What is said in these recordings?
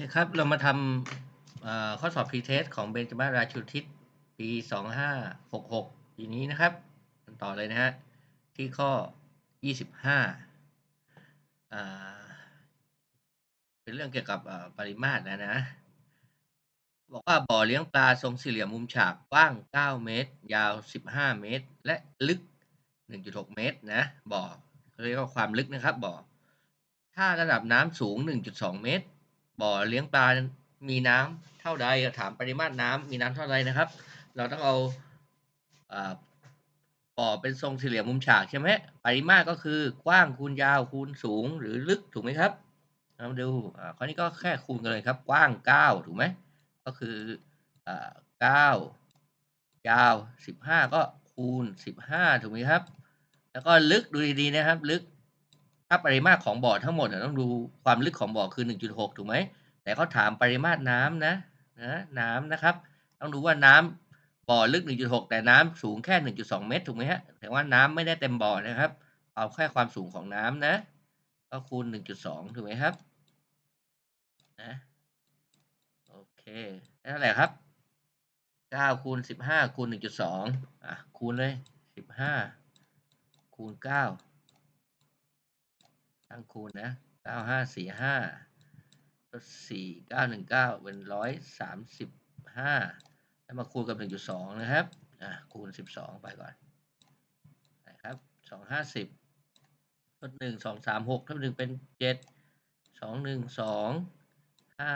เคครับ เรามาทำข้อสอบ pre-test ของเบนจมาราชูทิศปี 2566 ปีนี้นะครับกันต่อเลยนะฮะ ที่ข้อ 25อ่าเป็นเรื่องเกี่ยวกับปริมาตรนะนะ บอกว่าบ่อเลี้ยงปลาทรงสี่เหลี่ยมมุมฉากกว้าง 9 เมตร ยาว 15 เมตร และลึก 1.6 เมตรนะ บ่อเขาเรียกว่าความลึกนะครับ บ่อ ถ้าระดับน้ำสูง 1.2 เมตร บ่อเลี้ยงปลา มีน้ำเท่าใดถามปริมาตรน้ำมีน้ำเท่าใดนะครับ เราต้องเอาอบ่อเป็นทรงสี่เหลี่ยมมุมฉากใช่ไหมปริมาตรก็คือกว้างคูณยาวคูณสูงหรือลึกถูกไหมครับเราดูข้อนี้ก็แค่คูณกันเลยครับ กว้าง 9 ถูกไหมก็คืออ่า9ยาว 15 ก็คูณ 15 ถูกไหมครับ แล้วก็ลึกดูดีๆนะครับ ลึก ถ้าปริมาตรของบ่อทั้งหมดเนี่ยต้องดูความลึกของบ่อคือ 1.6 ถูกไหม แต่เขาถามปริมาตรน้ำนะนะน้ำนะครับ ต้องดูว่าน้ำบ่อลึก 1.6 แต่น้ำสูงแค่ 1.2 เมตรถูกไหมฮะ แต่ว่าน้ำไม่ได้เต็มบ่อนะครับ เอาแค่ความสูงของน้ำนะ ก็คูณ 1.2 ถูกไหมครับ นะ โอเคได้เท่าไหร่ครับ 9 คูณ 15 คูณ 1.2 อะ คูณเลย 15 คูณ 9 ตั้งคูณนะเก้าห้าสี่ห้าลดสี่เก้าหนึ่งเก้าเป็นร้อยสามสิบห้าแล้วมาคูณกับหนึ่งจุดสองนะครับ อะคูณสิบสองไปก่อนนะครับสองห้าสิบลดหนึ่งสองสามหกลบหนึ่งเป็นเจ็ดสองหนึ่งสองห้า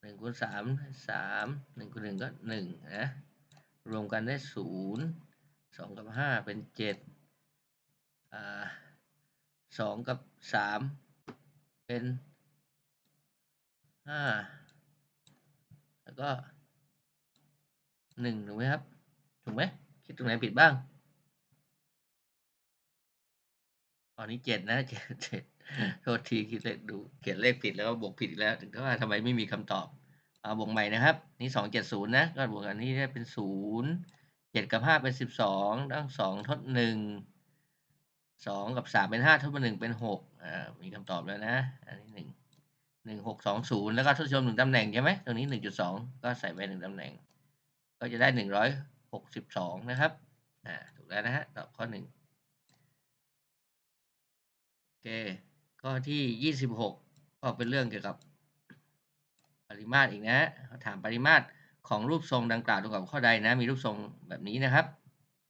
หนึ่งคูณสามสามหนึ่งคูณหนึ่งก็หนึ่งนะรวมกันได้ศูนย์สองกับห้าเป็นเจ็ดอ่า สองกับสามเป็นห้าแล้วก็หนึ่งถูกไหมครับ ถูกไหมคิดตรงไหนผิดบ้างตอนนี้เจ็ดนะเจ็ดเจ็ดโทษทีคิดเลขดูเขียนเลขผิดแล้วก็บวกผิดอีกแล้ว ถึงว่าทำไมไม่มีคำตอบเอาบวกใหม่นะครับ นี่สองเจ็ดศูนย์นะ ก็บวกกันนี้ได้เป็นศูนย์เจ็ดกับห้าเป็นสิบสองตั้งสองทดหนึ่ง สองกับสามเป็นห้าทดมาหนึ่งเป็นหกอ่ามีคำตอบแล้วนะ อันนี้หนึ่งหนึ่งหกสองศูนย์แล้วก็ทดชมหนึ่งตำแหน่งใช่ไหมตรงนี้หนึ่งจุดสองก็ใส่ไปหนึ่งตำแหน่ง ก็จะได้หนึ่งร้อยหกสิบสองนะครับอ่าถูกแล้วนะฮะตอบข้อหนึ่งโอเคข้อที่ยี่สิบหกก็เป็นเรื่องเกี่ยวกับปริมาตรอีกนะเขาถามปริมาตรของรูปทรงดังกล่าวตรงกับข้อใดนะ มีรูปทรงแบบนี้นะครับ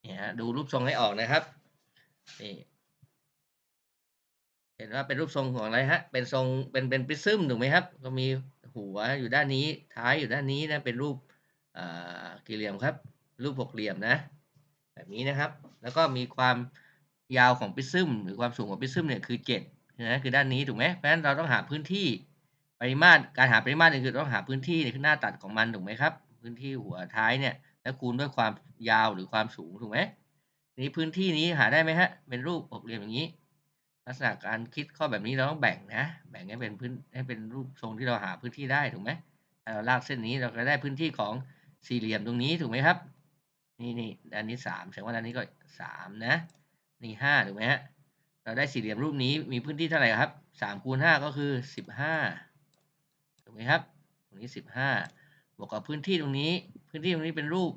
เนี่ยฮะดูรูปทรงให้ออกนะครับนี่ เห็นว่าเป็นรูปทรงของอะไรฮะ เป็นทรงเป็นเป็นปริซึมถูกไหมครับ ก็มีหัวอยู่ด้านนี้ท้ายอยู่ด้านนี้นะเป็นรูปกี่เหลี่ยมครับ รูปหกเหลี่ยมนะ แบบนี้นะครับ แล้วก็มีความยาวของปริซึมหรือความสูงของปริซึมเนี่ยคือเจ็ดนะคือด้านนี้ถูกไหมเพราะฉะนั้นเราต้องหาพื้นที่ปริมาตรการหาปริมาตรเนี่ยคือต้องหาพื้นที่ในหน้าตัดของมันถูกไหมครับ พื้นที่หัวท้ายเนี่ยแล้วคูณด้วยความยาวหรือความสูงถูกไหมนี้พื้นที่นี้หาได้ไหมฮะเป็นรูปหกเหลี่ยมอย่างนี้ ลักษณะการคิดข้อแบบนี้เราต้องแบ่งนะ แบ่งให้เป็นพื้นให้เป็นรูปทรงที่เราหาพื้นที่ได้ถูกไหมเราลากเส้นนี้เราก็ได้พื้นที่ของสี่เหลี่ยมตรงนี้ถูกไหมครับ นี่นี่อันนี้สามแสดงว่าอันนี้ก็สามนะ นี่ห้าถูกไหมฮะเราได้สี่เหลี่ยมรูปนี้มีพื้นที่เท่าไหร่ครับสามคูณห้าก็คือสิบห้าถูกไหมครับ ตรงนี้สิบห้าบวกกับพื้นที่ตรงนี้ พื้นที่ตรงนี้เป็นรูป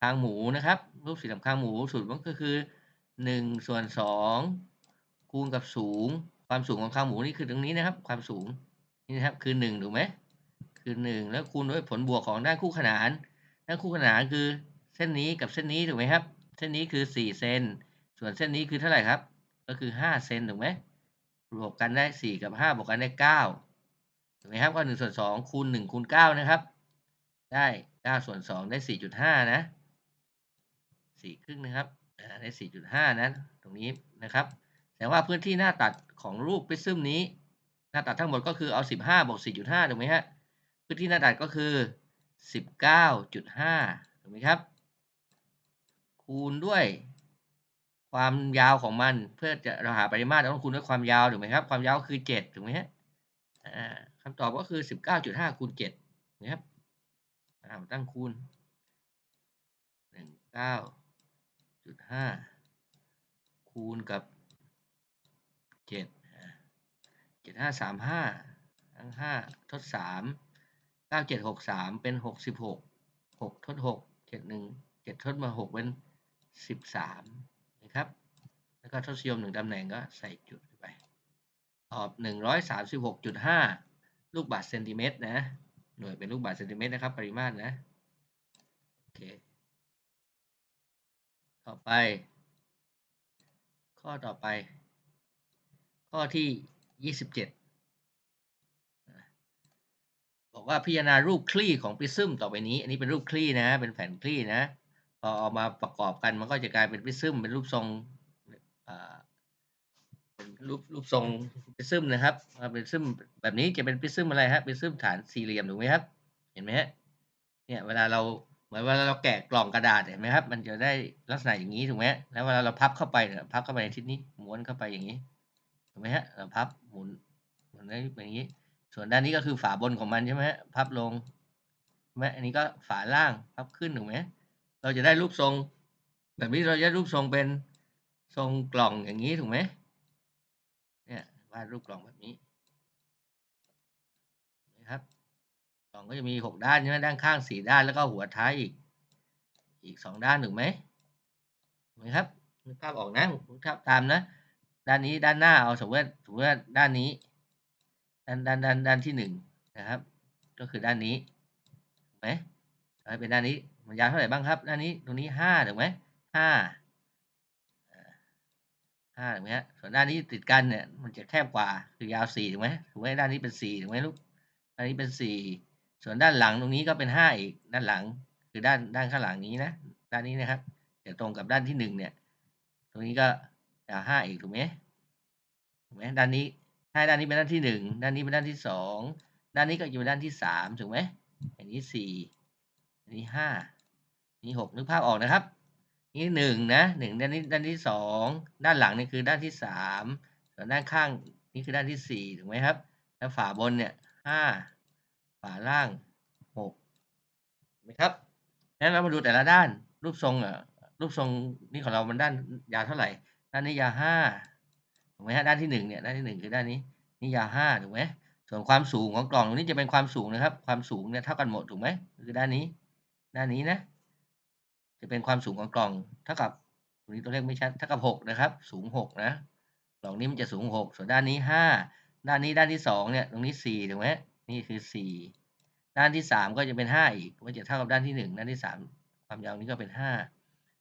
คางหมูนะครับ รูปสี่เหลี่ยมคางหมูสูตรมันก็คือหนึ่งส่วนสอง คูณกับสูง ความสูงของคางหมูนี่คือตรงนี้นะครับ ความสูงนี่นะครับคือหนึ่งถูกไหมคือหนึ่งแล้วคูณด้วยผลบวกของด้านคู่ขนานด้านคู่ขนานคือเส้นนี้กับเส้นนี้ถูกไหมครับ เส้นนี้คือสี่เซนส่วนเส้นนี้คือเท่าไหร่ครับ ก็คือห้าเซนถูกไหมบวกกันได้สี่กับห้าบวกกันได้เก้าถูกไหมครับก็หนึ่งส่วนสองคูณหนึ่งคูณเก้านะครับ ได้เก้าส่วนสองได้สี่จุดห้านะสี่ครึ่งนะครับได้สี่จุดห้านะตรงนี้นะครับ แต่ว่าพื้นที่หน้าตัดของรูปปริซึมนี้ หน้าตัดทั้งหมดก็คือเอาสิบห้าบวกสี่จุดห้าถูกไหมฮะพื้นที่หน้าตัดก็คือสิบเก้าจุดห้าถูกไหมครับ คูณด้วยความยาวของมันเพื่อจะเราหาปริมาตรเราต้องคูณด้วยความยาวถูกไหมครับ ความยาวคือเจ็ดถูกไหมฮะอ่าคำตอบก็คือสิบเก้าจุดห้าคูณเจ็ดนะครับตั้งคูณหนึ่งเก้าจุดห้าคูณกับ เจ็ดเจ็ดห้าสามห้าตั้งงห้าทดสามเก้าเจ็ดหกสามเป็นหกสิบหกหกทดหกเจ็ดหนึ่งเจ็ดทดมาหกเป็นสิบสามนะครับ แล้วก็ทศนิยมหนึ่งตำแหน่งก็ใส่จุดไป ตอบหนึ่งร้อยสามสิบหกจุดห้าลูกบาศก์เซนติเมตรนะ หน่วยเป็นลูกบาศก์เซนติเมตรนะครับ ปริมาตรนะ โอเค ต่อไป ข้อต่อไป ข้อที่ยี่สิบเจ็ดบอกว่าพิจารณารูปคลี่ของปริซึมต่อไปนี้ อันนี้เป็นรูปคลี่นะ เป็นแผ่นคลี่นะ พอเอามาประกอบกันมันก็จะกลายเป็นปริซึมเป็นรูปทรงเป็นรูปรูปทรงปริซึมนะครับเป็นซึมแบบนี้จะเป็นปริซึมอะไรฮะปริซึมฐานสี่เหลี่ยมถูกไหมครับ เห็นไหมฮะเนี่ยเวลาเราเหมือนเวลาเราแกะกล่องกระดาษเห็นไหมครับ มันจะได้ลักษณะอย่างนี้ถูกไหมแล้วเวลาเราพับเข้าไปเนี่ยพับเข้าไปในทิศนี้ม้วนเข้าไปอย่างนี้ ถูกไหมฮะเราพับหมุนหมุนได้เป็นอย่างนี้ ส่วนด้านนี้ก็คือฝาบนของมันใช่ไหมฮะพับลงใช่ไหมอันนี้ก็ฝาล่างพับขึ้นถูกไหมเราจะได้รูปทรง แบบนี้เราจะรูปทรงเป็นทรงกล่องอย่างนี้ถูกไหมเนี่ยวาดรูปกล่องแบบนี้นะครับกล่องก็จะมีหกด้านใช่ไหมด้านข้างสี่ด้านแล้วก็หัวท้ายอีก อีกสองด้านถูกไหมถูกไหมครับนึกภาพออกนะนึกภาพตามนะ ด้านนี้ด้านหน้าเอาสมมติสมมติว่าด้านนี้ด้านด้านด้านด้านที่หนึ่งนะครับ ก็คือด้านนี้ถูกไหมเป็นด้านนี้มันยาวเท่าไหร่บ้างครับด้านนี้ตรงนี้ห้าถูกไหมห้าห้าถูกไหมฮะส่วนด้านนี้ติดกันเนี่ยมันจะแคบกว่าคือยาวสี่ถูกไหมถูกไหมด้านนี้เป็นสี่ถูกไหมลูกด้านนี้เป็นสี่ส่วนด้านหลังตรงนี้ก็เป็นห้าอีกด้านหลัง คือด้านด้านข้างหลังนี้นะด้านนี้นะครับจะตรงกับด้านที่หนึ่งเนี่ย ตรงนี้ก็ ยาห้าอีกถูกไหมถูกไหมด้านนี้ถ้าด้านนี้เป็นด้านที่หนึ่งด้านนี้เป็นด้านที่สองด้านนี้ก็จะเป็นด้านที่สามถูกไหมอันนี้สี่อันนี้ห้าอันนี้หกนึกภาพออกนะครับ นี่หนึ่งนะหนึ่งด้านนี้ด้านที่สองด้านหลังนี่คือด้านที่สามส่วนด้านข้างนี่คือด้านที่สี่ถูกไหมครับ แล้วฝาบนเนี่ยห้าฝาล่างหกไหมครับงั้นเรามาดูแต่ละด้านรูปทรงอะรูปทรงนี่ของเรามันด้านยาวเท่าไหร่ ด้านนี้ยาวห้าถูกไหมฮะด้านที่หนึ่งเนี่ยด้านที่หนึ่งคือด้านนี้นี่ยาวห้าถูกไหมส่วนความสูงของกล่องตรงนี้จะเป็นความสูงนะครับ ความสูงเนี่ยเท่ากันหมดถูกไหมคือด้านนี้ ด้านนี้นะ จะเป็นความสูงของกล่องเท่ากับตรงนี้ตัวเลขไม่ชัดเท่ากับหกนะครับ สูงหกนะกล่องนี้มันจะสูงหกส่วนด้านนี้ห้าด้านนี้ด้านที่สองเนี่ยตรงนี้สี่ถูกไหมนี่คือสี่ด้านที่สามก็จะเป็นห้าอีกก็จะเท่ากับด้านที่หนึ่งด้านที่สามความยาวนี้ก็เป็นห้า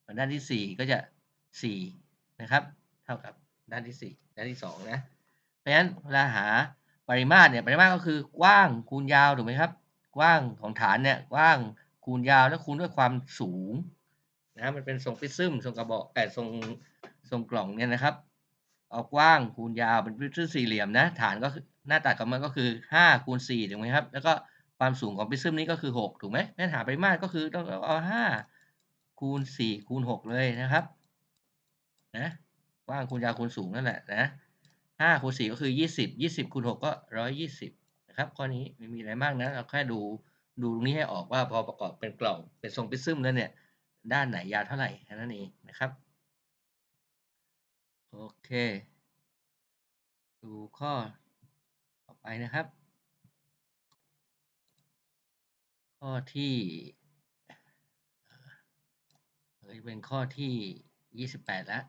ส่วนด้านที่สี่ก็จะสี่ นะครับ เท่ากับด้านที่สี่ด้านที่สองนะเพราะฉะนั้นเวลาหาปริมาตรเนี่ยปริมาตรก็คือกว้างคูณยาวถูกไหมครับ กว้างของฐานเนี่ยกว้างคูณยาวแล้วคูณด้วยความสูงนะมันเป็นทรงปริซึมทรงกระบอกแต่ทรงทรงกล่องเนี่ยนะครับ เอากว้างคูณยาวเป็นปริซึมสี่เหลี่ยมนะฐานก็คือหน้าตัดของมันก็คือห้าคูณสี่ถูกไหมครับ แล้วก็ความสูงของปริซึมนี้ก็คือหกถูกไหมแม่หาปริมาตรก็คือต้องเอาห้าคูณสี่คูณหกเลยนะครับ นะกว้างคูณยาวคูณสูงนั่นแหละนะห้าคูณสี่ก็คือยี่สิบยี่สิบคูณหกก็ร้อยยี่สิบนะครับข้อนี้ไม่มีอะไรมากนะเราแค่ดูดูตรงนี้ให้ออกว่าพอประกอบเป็นกล่องเป็นทรงปริซึมแล้วเนี่ย ด้านไหนยาวเท่าไหร่แค่นั้นเองนะครับโอเค ดูข้อต่อไปนะครับ ข้อที่เฮ้ยเป็นข้อที่ยี่สิบแปดแล้ว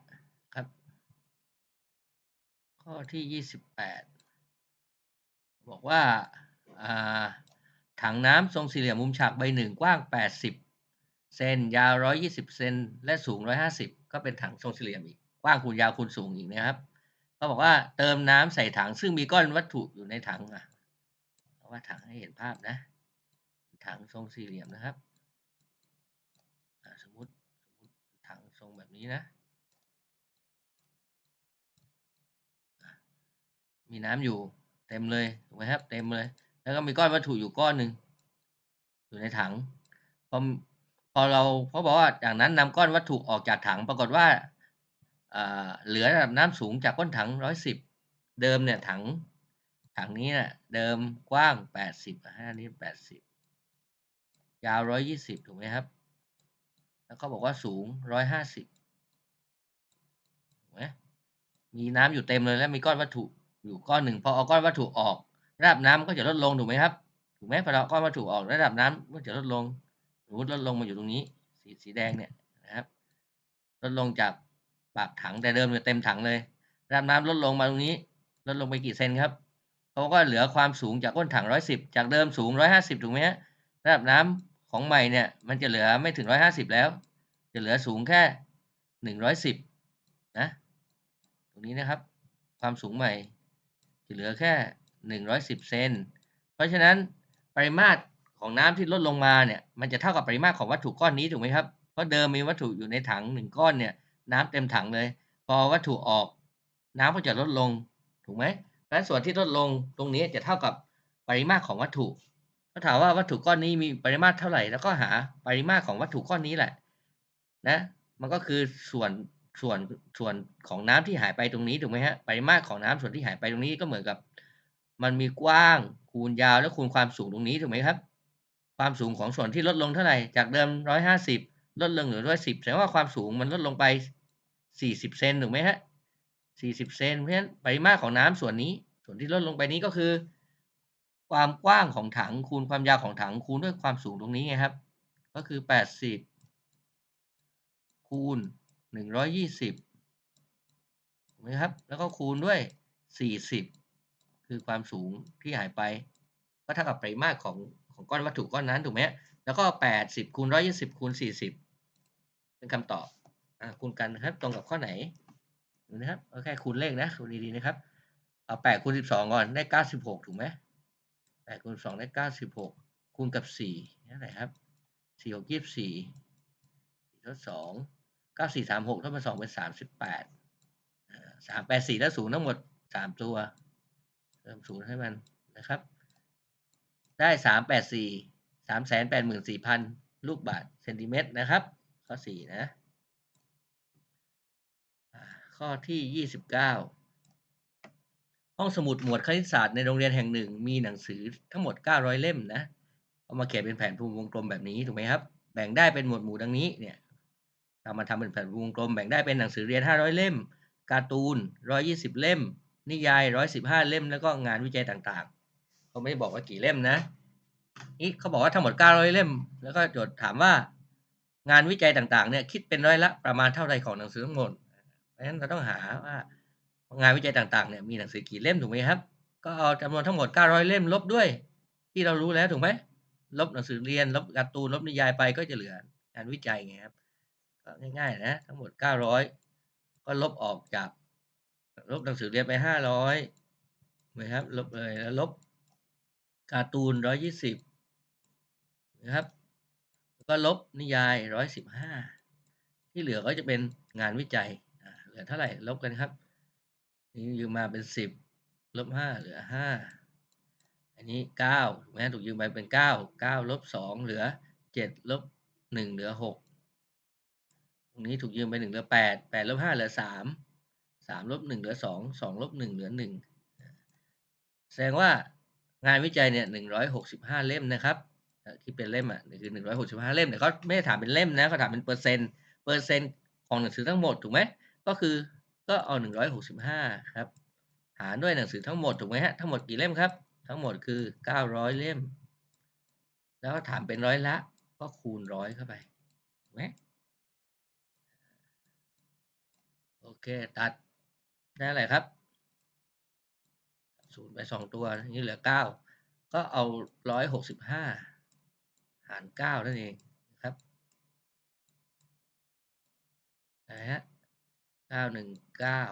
ข้อที่ยี่สิบแปดบอกว่าถังน้ำทรงสี่เหลี่ยมมุมฉากใบหนึ่งกว้างแปดสิบเซนยาวร้อยี่สิบเซนและสูงร้อยห้าสิบก็เป็นถังทรงสี่เหลี่ยมอีกกว้างคูณยาวคูณสูงอีกนะครับก็บอกว่าเติมน้ำใส่ถังซึ่งมีก้อนวัตถุอยู่ในถังอะเว่าถังให้เห็นภาพนะ ถังทรงสี่เหลี่ยมนะครับสมมติสมมติถังทรงแบบนี้นะ มีน้ำอยู่เต็มเลยถูกไหมครับ เต็มเลย แล้วก็มีก้อนวัตถุอยู่ก้อนหนึ่งอยู่ในถังพอพอเราพอบอกว่าจากนั้นนำก้อนวัตถุออกจากถัง ปรากฏว่าเหลือระดับน้ำสูงจากก้นถังร้อยสิบเดิมเนี่ยถัง ถังนี้เนี่ยเดิมกว้างแปดสิบอันนี้แปดสิบยาวร้อยยี่สิบถูกไหมครับ แล้วก็บอกว่าสูงร้อยห้าสิบถูกไหมมีน้ำอยู่เต็มเลยแล้วมีก้อนวัตถุ อยู่ก้อนหนึ่งพอเอาก้อนวัตถุออก ระดับน้ำก็จะลดลงถูกไหมครับถูกไหมพอเราก้อนวัตถุออกระดับน้ำก็จะลดลงสมมติลดลงมาอยู่ตรงนี้ สีสีแดงเนี่ยนะครับ ลดลงจากปากถังแต่เดิมเนี่ยเต็มถังเลยระดับน้ำลดลงมาตรงนี้ ลดลงไปกี่เซนครับเขาก็เหลือความสูงจากก้นถังร้อยสิบจากเดิมสูงร้อยห้าสิบถูกไหมฮะระดับน้ำของใหม่เนี่ย มันจะเหลือไม่ถึงร้อยห้าสิบแล้ว จะเหลือสูงแค่หนึ่งร้อยสิบนะ ตรงนี้นะครับ ความสูงใหม่ จะเหลือแค่หนึ่งร้อยสิบเซน เพราะฉะนั้นปริมาตรของน้ำที่ลดลงมาเนี่ยมันจะเท่ากับปริมาตรของวัตถุก้อนนี้ถูกไหมครับ เพราะเดิมมีวัตถุอยู่ในถังหนึ่งก้อนเนี่ยน้ำเต็มถังเลย พอวัตถุออก น้ำก็จะลดลงถูกไหมและส่วนที่ลดลงตรงนี้จะเท่ากับปริมาตรของวัตถุก็ถามว่าวัตถุก้อนนี้มีปริมาตรเท่าไหร่ แล้วก็หาปริมาตรของวัตถุก้อนนี้แหละนะมันก็คือส่วน ส่วนส่วนของน้ำที่หายไปตรงนี้ถูกไหมฮะปริมาตรของน้ำส่วนที่หายไปตรงนี้ก็เหมือนกับ มันมีกว้างคูณยาวและคูณความสูงตรงนี้ถูกไหมครับ ความสูงของส่วนที่ลดลงเท่าไหร่จากเดิมร้อยห้าสิบลดลงเหลือร้อยสิบแสดงว่าความสูงมันลดลงไปสี่สิบเซนถูกไหมฮะสี่สิบเซนเพราะฉะนั้นปริมาตรของน้ำส่วนนี้ ส่วนที่ลดลงไปนี้ก็คือ ความกว้างของถังคูณความยาวของถังคูณด้วยความสูงตรงนี้ไงครับ ก็คือแปดสิบคูณ หนึ่งร้อยยี่สิบถูกไหมครับ แล้วก็คูณด้วยสี่สิบคือความสูงที่หายไป ก็เท่ากับปริมาตรของของก้อนวัตถุก้อนนั้นถูกไหมแล้วก็แปดสิบคูณร้อยี่สิบคูณสี่สิบเป็นคำตอบอ่าคูณกันนะครับ ตรงกับข้อไหนดูนะครับเอาแค่คูณเลขนะคูณดีๆนะครับเอาแปดคูณสิบสองก่อนได้เก้าสิบหกถูกไหมแปดคูณสองได้เก้าสิบหกคูณกับสี่นี่เท่าไหร่ครับสี่หกยี่สิบสี่สี่ทดสอง เก้าสี่สามหกเท่ากับสองเป็นสามสิบแปดสามแปดสี่แล้วศูนย์ทั้งหมดสามตัวเติมศูนย์ให้มันนะครับ ได้สามแปดสี่สามแสนแปดหมื่นสี่พันลูกบาทเซนติเมตรนะครับ ข้อสี่นะ ข้อที่ยี่สิบเก้าห้องสมุดหมวดคณิตศาสตร์ในโรงเรียนแห่งหนึ่ง มีหนังสือทั้งหมด 900 เล่มนะ เอามาเขียนเป็นแผนภูมิวงกลมแบบนี้ ถูกไหมครับ แบ่งได้เป็นหมวดหมู่ดังนี้เนี่ย เรามาทำเป็นแผนภูมิวงกลมแบ่งได้เป็นหนังสือเรียน 500 เล่ม การ์ตูน 120 เล่ม นิยาย 115 เล่ม แล้วก็งานวิจัยต่างๆเขาไม่บอกว่ากี่เล่มนะนี่เขาบอกว่าทั้งหมด 900 เล่ม แล้วก็โจทย์ถามว่างานวิจัยต่างๆเนี่ยคิดเป็นร้อยละประมาณเท่าไรของหนังสือทั้งหมดเพราะฉะนั้นเราต้องหาว่างานวิจัยต่างๆเนี่ยมีหนังสือกี่เล่มถูกไหมครับ ก็เอาจำนวนทั้งหมด 900 เล่มลบด้วย ที่เรารู้แล้วถูกไหมลบหนังสือเรียนลบการ์ตูนลบนิยายไปก็จะเหลืองานวิจัยไงครับ ง่ายๆนะทั้งหมด 900 ก็ลบออกจาก ลบหนังสือเรียนไป 500นะครับลบเลยแล้วลบการ์ตูน 120นะครับก็ลบนิยาย 115 ที่เหลือก็จะเป็นงานวิจัยเหลือเท่าไหร่ลบกันครับนี่ยืมมาเป็น 10ลบ5เหลือ 5 อันนี้9ถูกไหมถูกยืมไปเป็น 9 9ลบ2เหลือ 7ลบ1เหลือ 6 รงนี้ถูกยืมไป1เหลือ8 8ลบ5เหลือ3 3ลบ1เหลือ2 2ลบ1เหลือ1แสดงว่างานวิจัยเนี่ย165เล่มนะครับที่เป็นเล่มอะคือหนี่คือ165เล่มแต่เขาไม่ได้ถามเป็นเล่มนะเขาถามเป็นเปอร์เซ็นต์เปอร์เซ็นต์ของหนังสือทั้งหมดถูกไหมก็คือก็เอา165ครับหารด้วยหนังสือทั้งหมดถูกไหมฮะทั้งหมดกี่เล่มครับ ทั้งหมดคือ900เล่ม แล้วถามเป็นร้อยละก็คูณร้อยเข้าไปถูกไหมโอ เคตัดได้อะไรครับศูนย์ไปสองตัวนี่เหลือเก้าก็เอาร้อยหกสิบห้าหารเก้านั่นเองนะครับนะฮะเก้าหนึ่งเก้า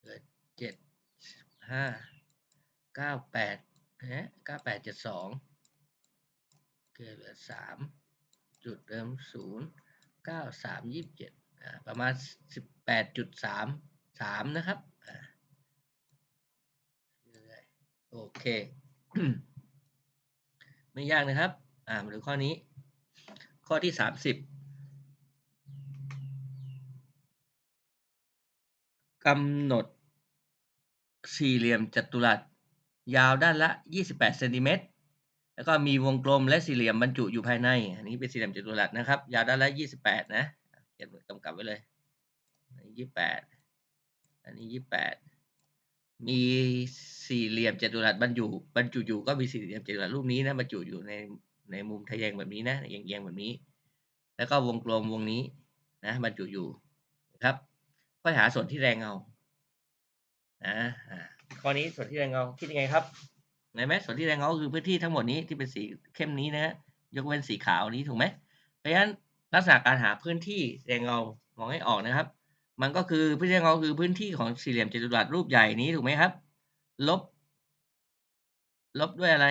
เหลือเจ็ดห้าเก้าแปดนะฮะเก้าแปดเจ็ดสองโอเคเหลือสามจุดเดิมศูนย์เก้าสามยี่สิบเจ็ด ประมาณสิบแปดจุดสามสามนะครับโอเค ไม่ยากนะครับ อ่ามาดูข้อนี้ ข้อที่สามสิบกำหนดสี่เหลี่ยมจัตุรัส ยาวด้านละ 28เซนติเมตรแล้วก็มีวงกลมและสี่เหลี่ยมบรรจุอยู่ภายใน อันนี้เป็นสี่เหลี่ยมจัตุรัสนะครับ ยาวด้านละ 28 นะ ขียนกำกับไว้เลยอันนี้28อันนี้28มีสี่เหลี่ยมจัตุรัสบรรจุบรรจุอยู่ก็มีสี่เหลี่ยมจัตุรัสรูปนี้นะบรรจุอยู่ในในมุมทะแยงแบบนี้นะเอียงๆแบบนี้ แล้วก็วงกลมวงนี้นะบรรจุอยู่ครับก็หาส่วนที่แรงเงานะอ่าข้อนี้ส่วนที่แรงเงาคิดยังไงครับเห็นไหมส่วนที่แรงเงาคือพื้นที่ทั้งหมดนี้ที่เป็นสีเข้มนี้นะฮะยกเว้นสีขาวนี้ถูกไหมเพราะฉะนั้น ลักษณะการหาพื้นที่แรงเงามองให้ออกนะครับ มันก็คือพื้นที่แรงเงาคือพื้นที่ของสี่เหลี่ยมจัตุรัสรูปใหญ่นี้ถูกไหมครับ ลบ ลบด้วยอะไร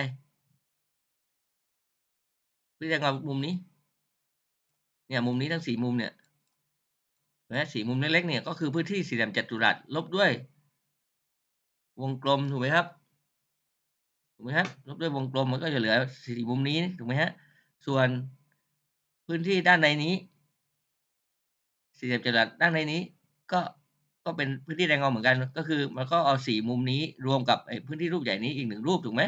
พื้นที่แรงเงามุมนี้ เนี่ยมุมนี้ทั้งสี่มุมเนี่ยนะสี่มุมเล็กๆเนี่ยก็คือพื้นที่สี่เหลี่ยมจัตุรัสลบด้วย วงกลมถูกไหมครับถูกไหมครับลบด้วยวงกลมมันก็จะเหลือสี่มุมนี้ถูกไหมฮะส่วน พื้นที่ด้านในนี้สี่เหลี่ยมจัตุรัสด้านในนี้ ก็ก็เป็นพื้นที่แรงเงาเหมือนกัน ก็คือ มันก็เอาสี่มุมนี้รวมกับไอ้พื้นที่รูปใหญ่นี้อีกหนึ่งรูปถูกไหม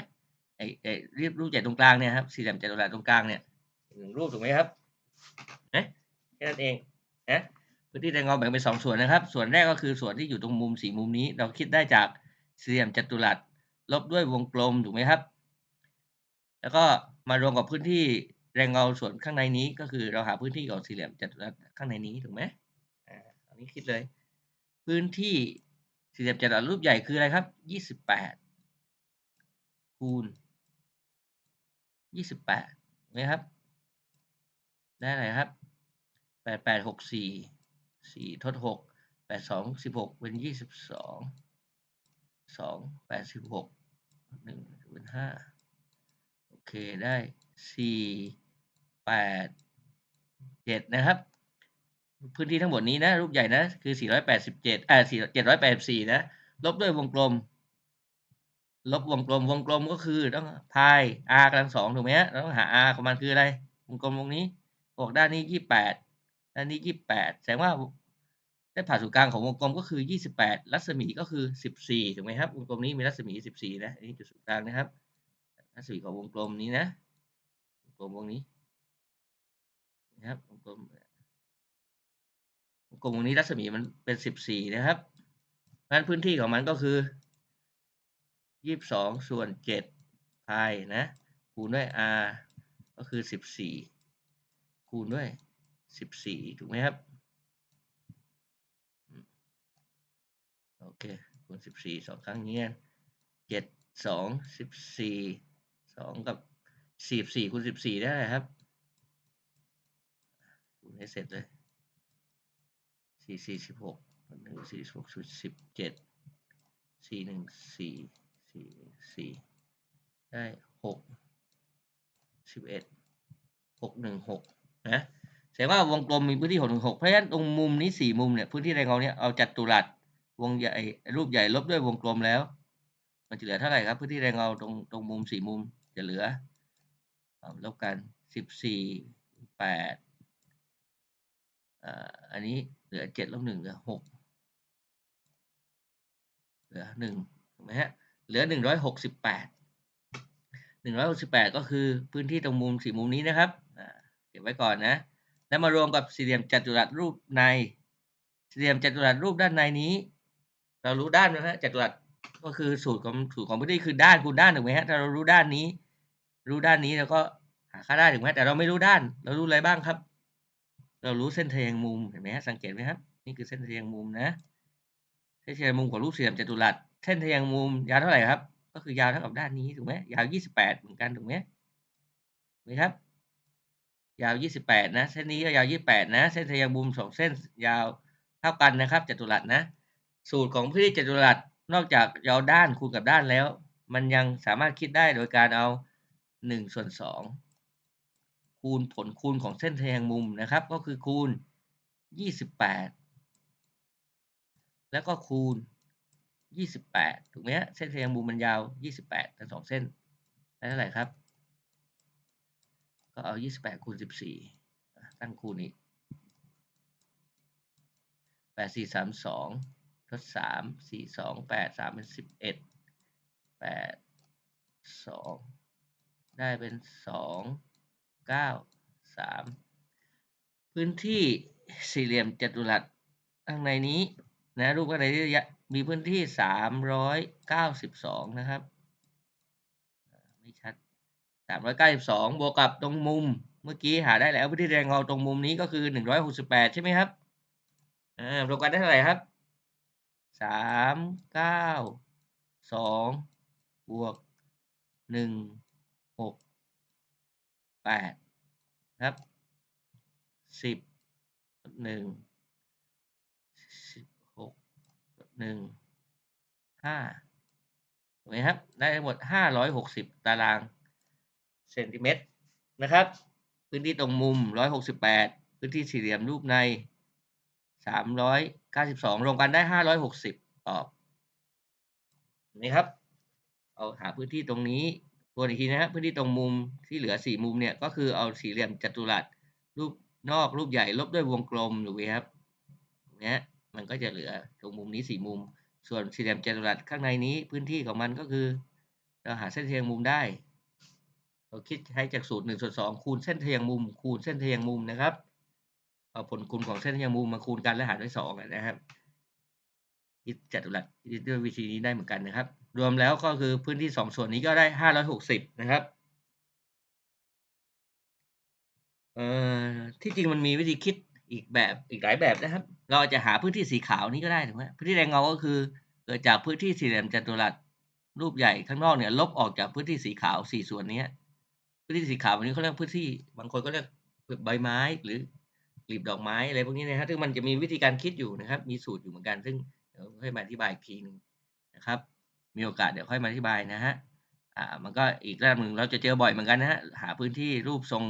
ไอ้ไอ้รีบรูปใหญ่ตรงกลางเนี่ยครับสี่เหลี่ยมจัตุรัสตรงกลางเนี่ยอีกหนึ่งรูปถูกไหมครับนะแค่นั้นเองนะพื้นที่แรงเงาแบ่งเป็นสองส่วนนะครับ ส่วนแรกก็คือส่วนที่อยู่ตรงมุมสี่มุมนี้ เราคิดได้จากสี่เหลี่ยมจัตุรัสลบด้วยวงกลมถูกไหมครับ แล้วก็มารวมกับพื้นที่ แรงเงาส่วนข้างในนี้ก็คือเราหาพื้นที่ของสี่เหลี่ยมจัตุรัสข้างในนี้ถูกไหมอ่าอันนี้คิดเลย พื้นที่สี่เหลี่ยมจัตุรัสรูปใหญ่คืออะไรครับยี่สิบแปดคูณยี่สิบแปดไหมครับ ได้อะไรครับแปดแปดหกสี่สี่ทดหกแปดสองสิบหกเป็นยี่สิบสองสองแปดสิบหกหนึ่งเป็นห้าโอเคได้สี่ แปดเจ็ดนะครับ พื้นที่ทั้งหมดนี้นะรูปใหญ่นะคือ 487อ่า784 นะ ลบด้วยวงกลม ลบวงกลมวงกลมก็คือต้องพาย r กำลังสองถูกไหมฮะเราต้องหา r ของมันคืออะไร วงกลมวงนี้บอกด้านนี้ 28 ด้านนี้ 28 แสดงว่าได้ผ่าศูนย์กลางของวงกลมก็คือ 28 รัศมีก็คือ 14 ถูกไหมครับ วงกลมนี้มีรัศมี 14 นะ อันนี้จุดศูนย์กลางนะครับ รัศมีของวงกลมนี้นะ วงกลมวงนี้ นะครับวงกลมกลุ่มนี้รัศมีมันเป็นสิบสี่นะครับเพราะฉะนั้นพื้นที่ของมันก็คือยี่สิบสองส่วนเจ็ดพายนะคูณด้วย r ก็คือสิบสี่คูณด้วยสิบสี่ถูกไหมครับโอเคคูณสิบสี่สองครั้งนี้เจ็ดสองสิบสี่สองกับสี่สี่คูณสิบสี่ได้ไหมครับ คูณให้เสร็จเลยสี่สี่สิบหกหนึ่งสี่หกสุดสิบเจ็ดสี่หนึ่งสี่สี่สี่ได้หกสิบเอ็ดหกหนึ่งหกนะแสดงว่าวงกลมมีพื้นที่หกหนึ่งหกเพราะฉะนั้นตรงมุมนี้สี่มุมเนี่ยพื้นที่แรงเงาเนี่ยเอาจัตุรัสวงใหญ่รูปใหญ่ลบด้วยวงกลมแล้ว มันจะเหลือเท่าไหร่ครับพื้นที่แรงเงาตรงตรงมุมสี่มุมจะเหลือลบกันสิบสี่แปด อันนี้เหลือเจ็ดลบหนึ่งเหลือหกเหลือหนึ่งถูกไหมฮะเหลือหนึ่งร้อยหกสิบแปดหนึ่งร้อยหกสิบแปดก็คือพื้นที่ตรงมุมสี่มุมนี้นะครับเก็บไว้ก่อนนะ แล้วมารวมกับสี่เหลี่ยมจัตุรัสรูปในสี่เหลี่ยมจัตุรัสรูปด้านในนี้ เรารู้ด้านนะฮะจัตุรัสก็คือสูตรของสูตรของพื้นที่คือด้านคูณด้านถูกไหมฮะถ้าเรารู้ด้านนี้ รู้ด้านนี้เราก็หาค่าได้ถูกไหมแต่เราไม่รู้ด้าน เรารู้อะไรบ้างครับ เรารู้เส้นทะแยงมุมเห็นไหมฮะสังเกตไหมครับนี่คือเส้นทะแยงมุมนะ เส้นทะแยงมุมของรูปสี่เหลี่ยมจัตุรัสเส้นทะแยงมุมยาวเท่าไหร่ครับ ก็คือยาวเท่ากับด้านนี้ถูกไหมยาวยี่สิบแปดเหมือนกันถูกไหมไหมครับ ยาวยี่สิบแปดนะ เส้นนี้ก็ยาวยี่แปดนะ เส้นทะแยงมุมสองเส้นยาวเท่ากันนะครับจัตุรัสนะ สูตรของพื้นที่จัตุรัสนอกจากยาวด้านคูณกับด้านแล้ว มันยังสามารถคิดได้โดยการเอาหนึ่งส่วนสอง คูณผลคูณของเส้นแยงมุมนะครับ ก็คือคูณ 28 แล้วก็คูณ 28 ถูกไหมเส้นแยงมุมมันยาว 28 ทั้งสองเส้นได้เท่าไหร่ครับ ก็เอา 28คูณ14 ตั้งคูณอีก8 4 3 2ทด3 4 2 8 3 เป็น 11 8 2 ได้เป็น 2 เก้าสามพื้นที่สี่เหลี่ยมจัตุรัสข้างในนี้นะรูปข้างในนี้มีพื้นที่สามร้อยเก้าสิบสองนะครับ ไม่ชัดสามร้อยเก้าสิบสองบวกกับตรงมุมเมื่อกี้หาได้แล้วพื้นที่แรงเงาตรงมุมนี้ก็คือหนึ่งร้อยหกสิบแปดใช่ไหมครับอ่ารวมกันได้เท่าไหร่ครับสามเก้าสองบวกหนึ่งหก แปดครับสิบหนึ่งสิบหกหนึ่งห้าถูกไหมครับ ได้ทั้งหมดห้าร้อยหกสิบตารางเซนติเมตรนะครับ พื้นที่ตรงมุมร้อยหกสิบแปดพื้นที่สี่เหลี่ยมรูปในสามร้อยเก้าสิบสองรวมกันได้ห้าร้อยหกสิบตอบนี่ครับ เอาหาพื้นที่ตรงนี้ ทวนอีกทีนะครับพื้นที่ตรงมุมที่เหลือสี่มุมเนี่ยก็คือเอาสี่เหลี่ยมจัตุรัสรูปนอกรูปใหญ่ลบด้วยวงกลมถูกไหมครับเนี้ยมันก็จะเหลือตรงมุมนี้สี่มุม ส่วนสี่เหลี่ยมจัตุรัสข้างในนี้พื้นที่ของมันก็คือเราหาเส้นเทียงมุมได้เราคิดใช้จากสูตรหนึ่งส่วนสองคูณเส้นเทียงมุม คูณเส้นเทียงมุมนะครับเอาผลคูณของเส้นเทียงมุมมาคูณกันแล้วหารด้วยสองนะครับคิดจัตุรัสด้วยวิธีนี้ได้เหมือนกันนะครับ รวมแล้วก็คือพื้นที่สองส่วนนี้ก็ได้ห้าร้อยหกสิบนะครับเอ่อที่จริงมันมีวิธีคิดอีกแบบอีกหลายแบบนะครับ เราจะหาพื้นที่สีขาวนี้ก็ได้ถูกไหมพื้นที่แรงเงาก็คือเกิดจากพื้นที่สี่เหลี่ยมจัตุรัสรูปใหญ่ข้างนอกเนี่ย ลบออกจากพื้นที่สีขาวสี่ส่วนนี้พื้นที่สีขาววันนี้เขาเรียกพื้นที่บางคนก็เรียกใบไม้หรือกลีบดอกไม้อะไรพวกนี้นะครับซึ่งมันจะมีวิธีการคิดอยู่นะครับ มีสูตรอยู่เหมือนกัน ซึ่งเดี๋ยวค่อยมาอธิบายอีกทีหนึงนะครับ มีโอกาสเดี๋ยวค่อยมาอธิบายนะฮะอ่ามันก็อีกระดับหนึ่งเราจะเจอบ่อยเหมือนกันนะฮะหาพื้นที่รูปทรง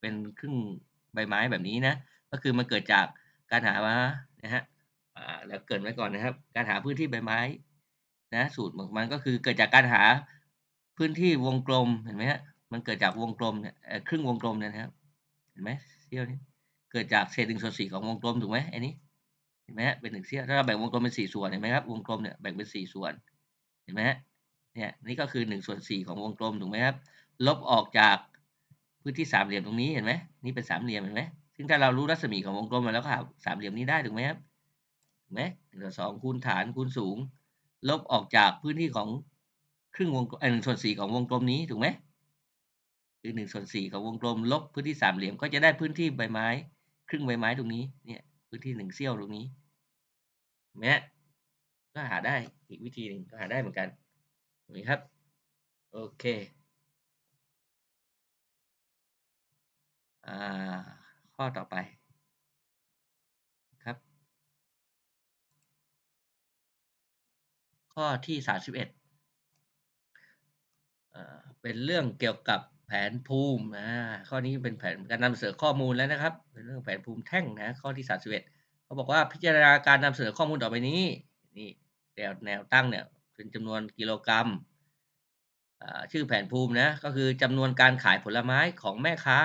เป็นครึ่งใบไม้แบบนี้นะก็คือมันเกิดจากการหาว่านะฮะอ่าแล้วเกรินไว้ก่อนนะครับ การหาพื้นที่ใบไม้นะสูตรของมันก็คือเกิดจากการหาพื้นที่วงกลมเห็นไหมฮะมันเกิดจากวงกลมเนี่ยครึ่งวงกลมเนี่ยนะครับเห็นไหมเสี้ยวนี้เกิดจากเศษหนึ่งส่วนสี่ของวงกลมถูกไหมไอ้นี้เห็นไหมฮะเป็นหนึ่งเสี้ยวถ้าเราแบ่งวงกลมเป็นสี่ส่วนเห็นไหมครับวงกลมเนี่ยแบ่งเป็นสี่ส่วน เห็นไหมฮะเนี่ยนี่ก็คือหนึ่งส่วนสี่ของวงกลมถูกไหมครับ ลบออกจากพื้นที่สามเหลี่ยมตรงนี้เห็นไหมนี่เป็นสามเหลี่ยมเห็นไหมซึ่งถ้าเรารู้รัศมีของวงกลมมาแล้วก็หาสามเหลี่ยมนี้ได้ถูกไหมครับถูกไหมหนึ่งส่วนสองคูณฐานคูณสูง ลบออกจากพื้นที่ของครึ่งวงกลมหนึ่งส่วนสี่ของวงกลมนี้ถูกไหมคือหนึ่งส่วนสี่ของวงกลม ลบพื้นที่สามเหลี่ยมก็จะได้พื้นที่ใบไม้ ครึ่งใบไม้ตรงนี้เนี่ยพื้นที่หนึ่งเสี้ยวตรงนี้เห็นไหม ก็หาได้อีกวิธีหนึ่งก็หาได้เหมือนกันถูกไหมครับ โอเคข้อต่อไปครับ ข้อที่สามสิบเอ็ดเป็นเรื่องเกี่ยวกับแผนภูมิอ่าข้อนี้เป็นแผนการนำเสนอข้อมูลแล้วนะครับ เป็นเรื่องแผนภูมิแท่งนะข้อที่สามสิบเอ็ดเขาบอกว่าพิจารณาการนำเสนอข้อมูลต่อไปนี้นี่ แนวแนวตั้งเนี่ยเป็นจำนวนกิโลกรัมชื่อแผนภูมินะก็คือจำนวนการขายผลไม้ของแม่ค้า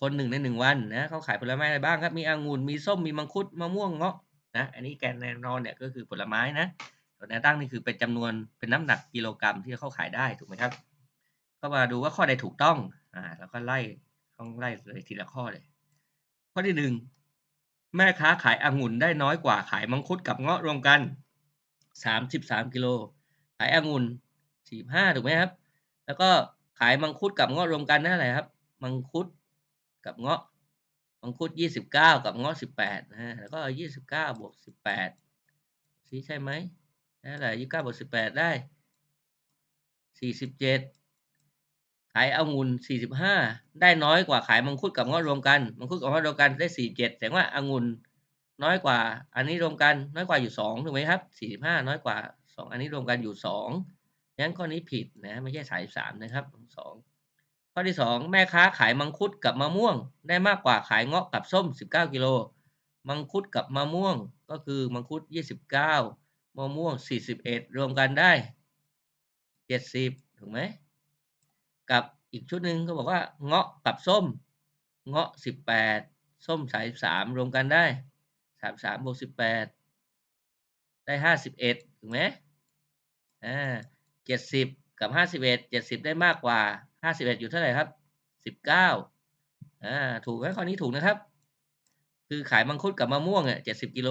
คนหนึ่งในหนึ่งวันนะเขาขายผลไม้อะไรบ้างครับ มีองุ่นมีส้มมีมังคุดมะม่วงเงาะนะอันนี้แกนแนวนอนเนี่ยก็คือผลไม้นะส่วนแนวตั้งนี่คือเป็นจำนวนเป็นน้ำหนักกิโลกรัมที่เขาขายได้ถูกไหมครับ ก็มาดูว่าข้อใดถูกต้องอ่าแล้วก็ไล่ต้องไล่เลยทีละข้อเลย ข้อที่หนึ่งแม่ค้าขายองุ่นได้น้อยกว่าขายมังคุดกับเงาะรวมกัน สามสิบสามกิโล ขายองุ่นสี่ห้าถูกไหมครับ แล้วก็ขายมังคุดกับเงาะรวมกันนั่นแหละครับ มังคุดกับเงาะ มังคุดยี่สิบเก้ากับเงาะสิบแปดนะฮะ แล้วก็ยี่สิบเก้าบวกสิบแปดสิใช่ไหมนั่นแหละยี่สิบเก้าบวกสิบแปดได้สี่สิบเจ็ดขายองุ่นสี่สิบห้าได้น้อยกว่าขายมังคุดกับเงาะรวมกัน มังคุดกับเงาะรวมกันได้สี่เจ็ดแสดงว่าองุ่น น้อยกว่า อันนี้รวมกันน้อยกว่าอยู่สองถูกไหมครับสี่สิบห้าน้อยกว่าสองอันนี้รวมกันอยู่สองงั้นข้อนี้ผิดนะไม่ใช่สายสามนะครับสองข้อที่สองแม่ค้าขายมังคุดกับมะม่วง ได้มากกว่าขายเงาะกับส้มสิบเก้ากิโลมังคุดกับมะม่วงก็คือมังคุดยี่สิบเก้ามะม่วงสี่สิบเอ็ดรวมกันได้เจ็ดสิบถูกไหมกับอีกชุดหนึ่งเขาบอกว่าเงาะกับส้ม เงาะสิบแปดส้มสายสามรวมกันได้ สามสามบวกสิบแปดได้ห้าสิบเอ็ดถูกไหมอ่าเจ็ดสิบกับห้าสิบเอ็ดเจ็ดสิบได้มากกว่าห้าสิบเอ็ดอยู่เท่าไหร่ครับสิบเก้าอ่าถูกไหมข้อนี้ถูกนะครับ คือขายมังคุดกับมะม่วงเนี่ยเจ็ดสิบกิโล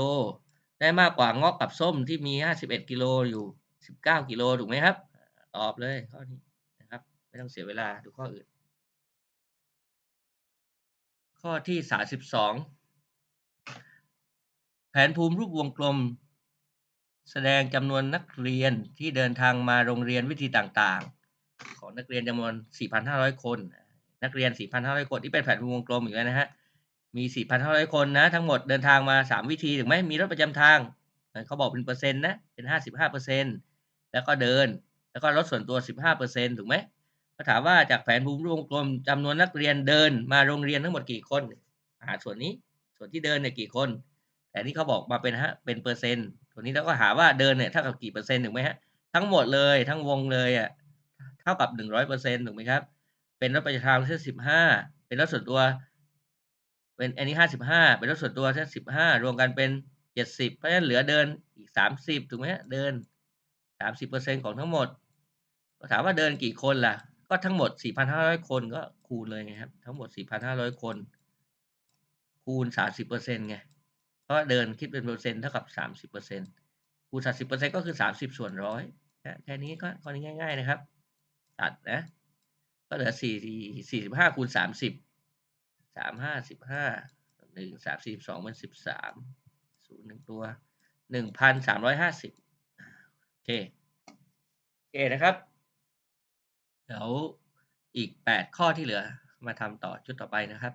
ได้มากกว่างาะกับส้มที่มี51กิโลอยู่19กิโลถูกไหมครับ ตอบเลยข้อนี้นะครับ ไม่ต้องเสียเวลาดูข้ออื่น ข้อที่32แผ นภูมิรูปวงกลม แสดงจำนวนนักเรียนที่เดินทางมาโรงเรียนวิธีต่างๆ ของนักเรียนจำนวน 4,500 คน นักเรียน 4,500 คนที่เป็นแผนภูมิวงกลมอีกแล้วนะฮะ มี 4,500 คนนะทั้งหมดเดินทางมา 3 วิธีถูกไหมมีรถประจำทางเขาบอกเป็นเปอร์เซ็นต์นะเป็น 55%แล้วก็เดินแล้วก็รถส่วนตัว 15%ถูกไหมเขาถามว่าจากแผนภูมิรูปวงกลมจำนวนนักเรียนเดินมาโรงเรียนทั้งหมดกี่คนหาส่วนนี้ส่วนที่เดินเนี่ยกี่คน แต่นี่เขาบอกมาเป็นฮะเป็นเปอร์เซ็นต์ตัวนี้เราก็หาว่าเดินเนี่ยเท่ากับกี่เปอร์เซ็นต์ถูกไหมฮะทั้งหมดเลยทั้งวงเลยอะเท่ากับหนึ่งร้อยเปอร์เซ็นต์ถูกไหมครับ เป็นรถประจำทางเส้นสิบห้าเป็นรถส่วนตัว เป็นอันนี้ห้าสิบห้าเป็นรถส่วนตัวเส้นสิบห้ารวมกันเป็นเจ็ดสิบเพราะฉะนั้นเหลือเดินอีกสามสิบถูกไหมฮะเดินสามสิบเปอร์เซ็นต์ของทั้งหมดก็ถามว่าเดินกี่คนล่ะ ก็ทั้งหมดสี่พันห้าร้อยคนก็คูณเลยไงครับทั้งหมดสี่พันห้าร้อยคน คูณสามสิบเปอร์เซ็นต์ไง เพราะเดินคิดเป็นเปอร์เซ็นต์เท่ากับสามสิบเปอร์เซ็นต์คูณสามสิบเปอร์เซ็นต์ก็คือสามสิบส่วนร้อยแค่นี้ก็ข้อนี้ง่าย ๆนะครับ ตัดนะ ก็เหลือสี่สี่สิบห้าคูณสามสิบสามห้าสิบห้าหนึ่งสามสี่สองเป็นสิบสามศูนย์หนึ่งตัวหนึ่งพันสามร้อยห้าสิบโอเคโอเคนะครับ เดี๋ยวอีกแปดข้อที่เหลือมาทำต่อชุดต่อไปนะครับ